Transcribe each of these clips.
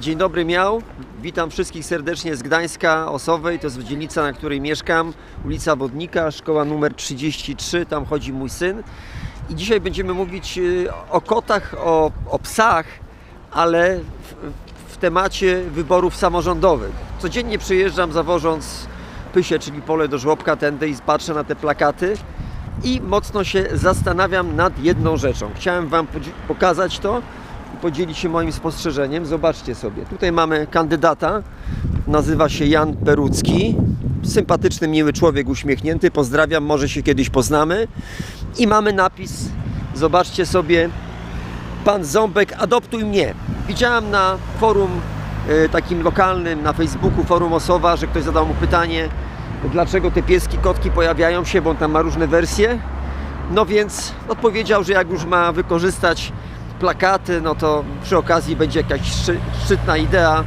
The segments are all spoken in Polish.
Dzień dobry miał. Witam wszystkich serdecznie z Gdańska Osowej. To jest dzielnica, na której mieszkam. Ulica Wodnika, szkoła numer 33. Tam chodzi mój syn. I dzisiaj będziemy mówić y, o kotach, o, o psach, ale w, w temacie wyborów samorządowych. Codziennie przyjeżdżam zawożąc pysie, czyli pole do żłobka tędy i patrzę na te plakaty i mocno się zastanawiam nad jedną rzeczą. Chciałem Wam pokazać to podzielić się moim spostrzeżeniem. Zobaczcie sobie. Tutaj mamy kandydata. Nazywa się Jan Perucki. Sympatyczny, miły człowiek, uśmiechnięty. Pozdrawiam, może się kiedyś poznamy. I mamy napis. Zobaczcie sobie. Pan Ząbek, adoptuj mnie. Widziałem na forum e, takim lokalnym na Facebooku, forum Osowa, że ktoś zadał mu pytanie, dlaczego te pieski, kotki pojawiają się, bo on tam ma różne wersje. No więc odpowiedział, że jak już ma wykorzystać plakaty, no to przy okazji będzie jakaś szczy, szczytna idea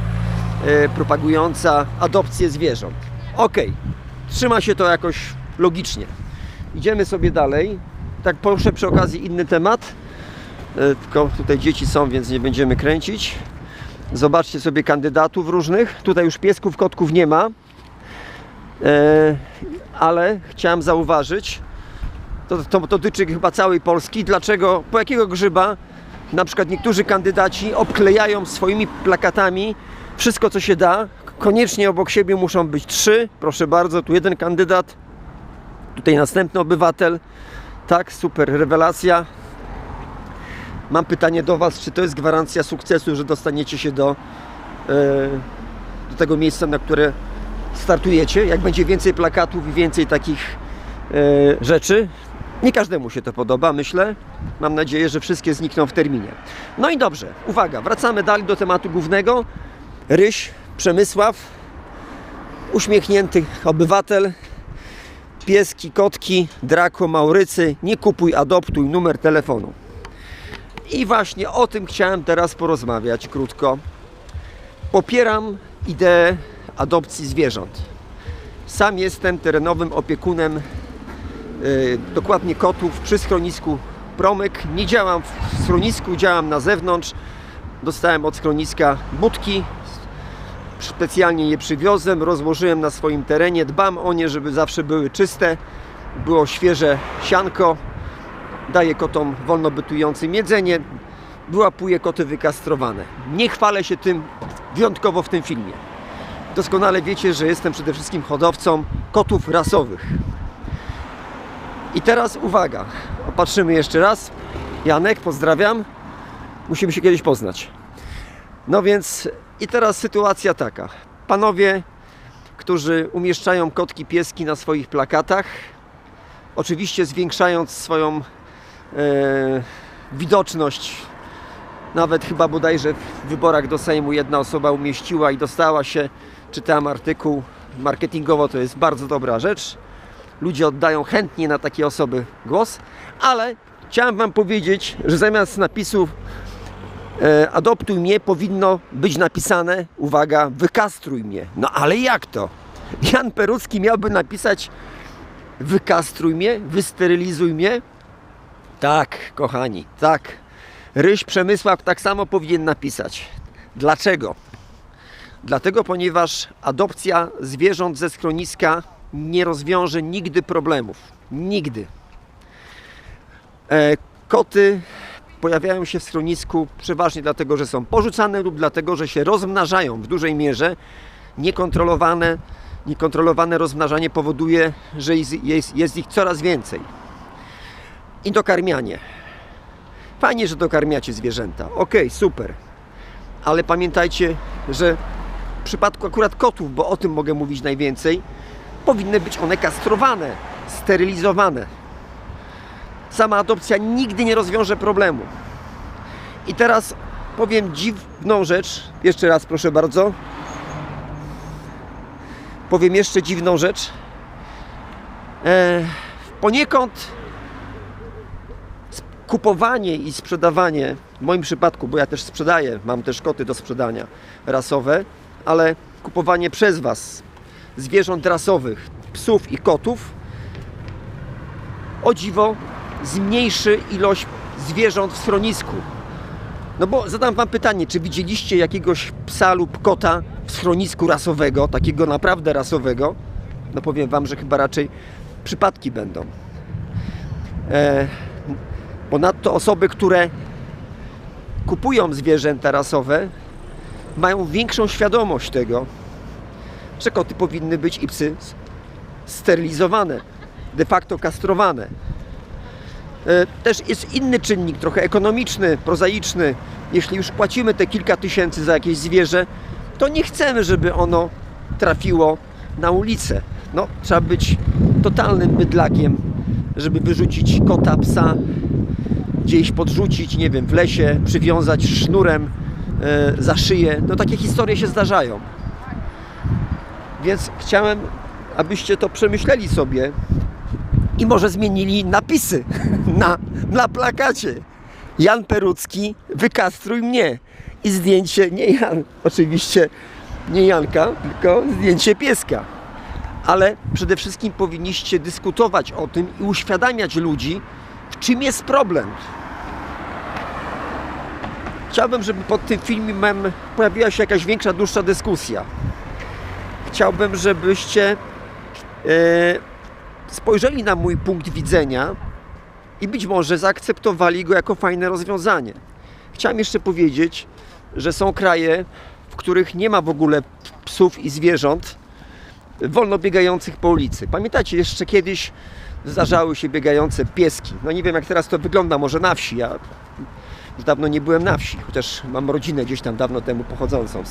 e, propagująca adopcję zwierząt. Okej, trzyma się to jakoś logicznie. Idziemy sobie dalej. Tak proszę przy okazji inny temat. E, Tylko tutaj dzieci są, więc nie będziemy kręcić. Zobaczcie sobie kandydatów różnych. Tutaj już piesków, kotków nie ma. E, ale chciałem zauważyć, to, to, to dotyczy chyba całej Polski, dlaczego, po jakiego grzyba na przykład niektórzy kandydaci obklejają swoimi plakatami wszystko co się da. Koniecznie obok siebie muszą być trzy. Proszę bardzo, tu jeden kandydat, tutaj następny obywatel. Tak, super, rewelacja. Mam pytanie do Was, czy to jest gwarancja sukcesu, że dostaniecie się do, e, do tego miejsca, na które startujecie? Jak będzie więcej plakatów i więcej takich e, rzeczy. Nie każdemu się to podoba, myślę. Mam nadzieję, że wszystkie znikną w terminie. No i dobrze, uwaga, wracamy dalej do tematu głównego. Ryś, Przemysław, uśmiechnięty obywatel, pieski, kotki, Draco, Maurycy, nie kupuj, adoptuj, numer telefonu. I właśnie o tym chciałem teraz porozmawiać krótko. Popieram ideę adopcji zwierząt. Sam jestem terenowym opiekunem dokładnie kotów przy schronisku Promyk. Nie działam w schronisku, działam na zewnątrz. Dostałem od schroniska budki. Specjalnie je przywiozłem, rozłożyłem na swoim terenie. Dbam o nie, żeby zawsze były czyste. Było świeże sianko. Daję kotom wolno bytującym jedzenie. Wyłapuję koty wykastrowane. Nie chwalę się tym wyjątkowo w tym filmie. Doskonale wiecie, że jestem przede wszystkim hodowcą kotów rasowych. I teraz uwaga, patrzymy jeszcze raz. Janek, pozdrawiam. Musimy się kiedyś poznać. No więc i teraz sytuacja taka. Panowie, którzy umieszczają kotki, pieski na swoich plakatach, oczywiście zwiększając swoją e, widoczność. Nawet chyba bodajże w wyborach do Sejmu jedna osoba umieściła i dostała się, czytałem artykuł, marketingowo to jest bardzo dobra rzecz. Ludzie oddają chętnie na takie osoby głos, ale chciałem Wam powiedzieć, że zamiast napisów e, adoptuj mnie powinno być napisane, uwaga, wykastruj mnie. No ale jak to? Jan Perucki miałby napisać wykastruj mnie, wysterylizuj mnie? Tak, kochani, tak. Ryś Przemysław tak samo powinien napisać. Dlaczego? Dlatego, ponieważ adopcja zwierząt ze schroniska nie rozwiąże nigdy problemów. Nigdy. E, koty pojawiają się w schronisku przeważnie dlatego, że są porzucane lub dlatego, że się rozmnażają w dużej mierze. Niekontrolowane, niekontrolowane rozmnażanie powoduje, że jest, jest, ich coraz więcej. I dokarmianie. Fajnie, że dokarmiacie zwierzęta. Okej, super. Ale pamiętajcie, że w przypadku akurat kotów, bo o tym mogę mówić najwięcej, powinny być one kastrowane, sterylizowane. Sama adopcja nigdy nie rozwiąże problemu. I teraz powiem dziwną rzecz. Jeszcze raz, proszę bardzo. Powiem jeszcze dziwną rzecz. E, poniekąd kupowanie i sprzedawanie, w moim przypadku, bo ja też sprzedaję, mam też koty do sprzedania rasowe, ale kupowanie przez Was zwierząt rasowych, psów i kotów, o dziwo zmniejszy ilość zwierząt w schronisku. No bo zadam wam pytanie, czy widzieliście jakiegoś psa lub kota w schronisku rasowego, takiego naprawdę rasowego? No powiem wam, że chyba raczej przypadki będą. E, ponadto osoby, które kupują zwierzęta rasowe, mają większą świadomość tego, że koty powinny być i psy sterylizowane, de facto kastrowane. E, Też jest inny czynnik, trochę ekonomiczny, prozaiczny. Jeśli już płacimy te kilka tysięcy za jakieś zwierzę, to nie chcemy, żeby ono trafiło na ulicę. No, trzeba być totalnym bydlakiem, żeby wyrzucić kota, psa, gdzieś podrzucić, nie wiem, w lesie, przywiązać sznurem e, za szyję. No takie historie się zdarzają. Więc chciałem, abyście to przemyśleli sobie i może zmienili napisy na, na plakacie. Jan Perucki, wykastruj mnie. I zdjęcie, nie Jan, oczywiście nie Janka, tylko zdjęcie pieska. Ale przede wszystkim powinniście dyskutować o tym i uświadamiać ludzi, w czym jest problem. Chciałbym, żeby pod tym filmem pojawiła się jakaś większa, dłuższa dyskusja. Chciałbym, żebyście e, spojrzeli na mój punkt widzenia i być może zaakceptowali go jako fajne rozwiązanie. Chciałem jeszcze powiedzieć, że są kraje, w których nie ma w ogóle psów i zwierząt wolno biegających po ulicy. Pamiętacie, jeszcze kiedyś zdarzały się biegające pieski. No nie wiem, jak teraz to wygląda, może na wsi. Ja już dawno nie byłem na wsi, chociaż mam rodzinę gdzieś tam dawno temu pochodzącą.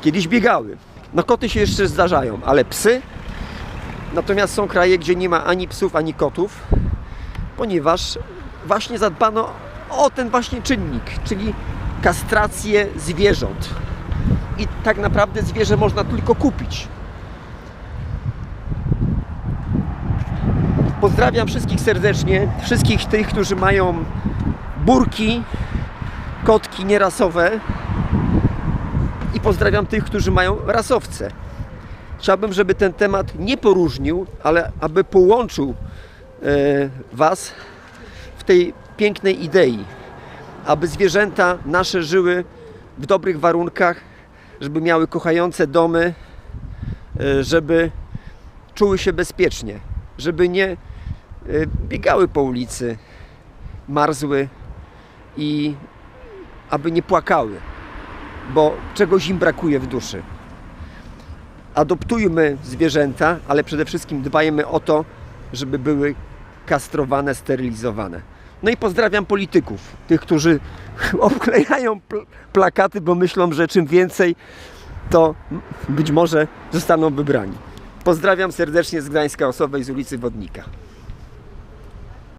Kiedyś biegały. No koty się jeszcze zdarzają, ale psy Natomiast są kraje, gdzie nie ma ani psów, ani kotów, ponieważ właśnie zadbano o ten właśnie czynnik, czyli kastrację zwierząt. I tak naprawdę zwierzę można tylko kupić. Pozdrawiam wszystkich serdecznie, wszystkich tych, którzy mają burki, kotki nierasowe pozdrawiam tych, którzy mają rasowce. Chciałbym, żeby ten temat nie poróżnił, ale aby połączył e, Was w tej pięknej idei, aby zwierzęta nasze żyły w dobrych warunkach, żeby miały kochające domy, e, żeby czuły się bezpiecznie, żeby nie e, biegały po ulicy, marzły i aby nie płakały, bo czegoś im brakuje w duszy adoptujmy zwierzęta, ale przede wszystkim dbajmy o to, żeby były kastrowane, sterylizowane. No i pozdrawiam polityków, tych, którzy obklejają pl- plakaty, bo myślą, że czym więcej, to być może zostaną wybrani. Pozdrawiam serdecznie z Gdańska Osowej z ulicy Wodnika.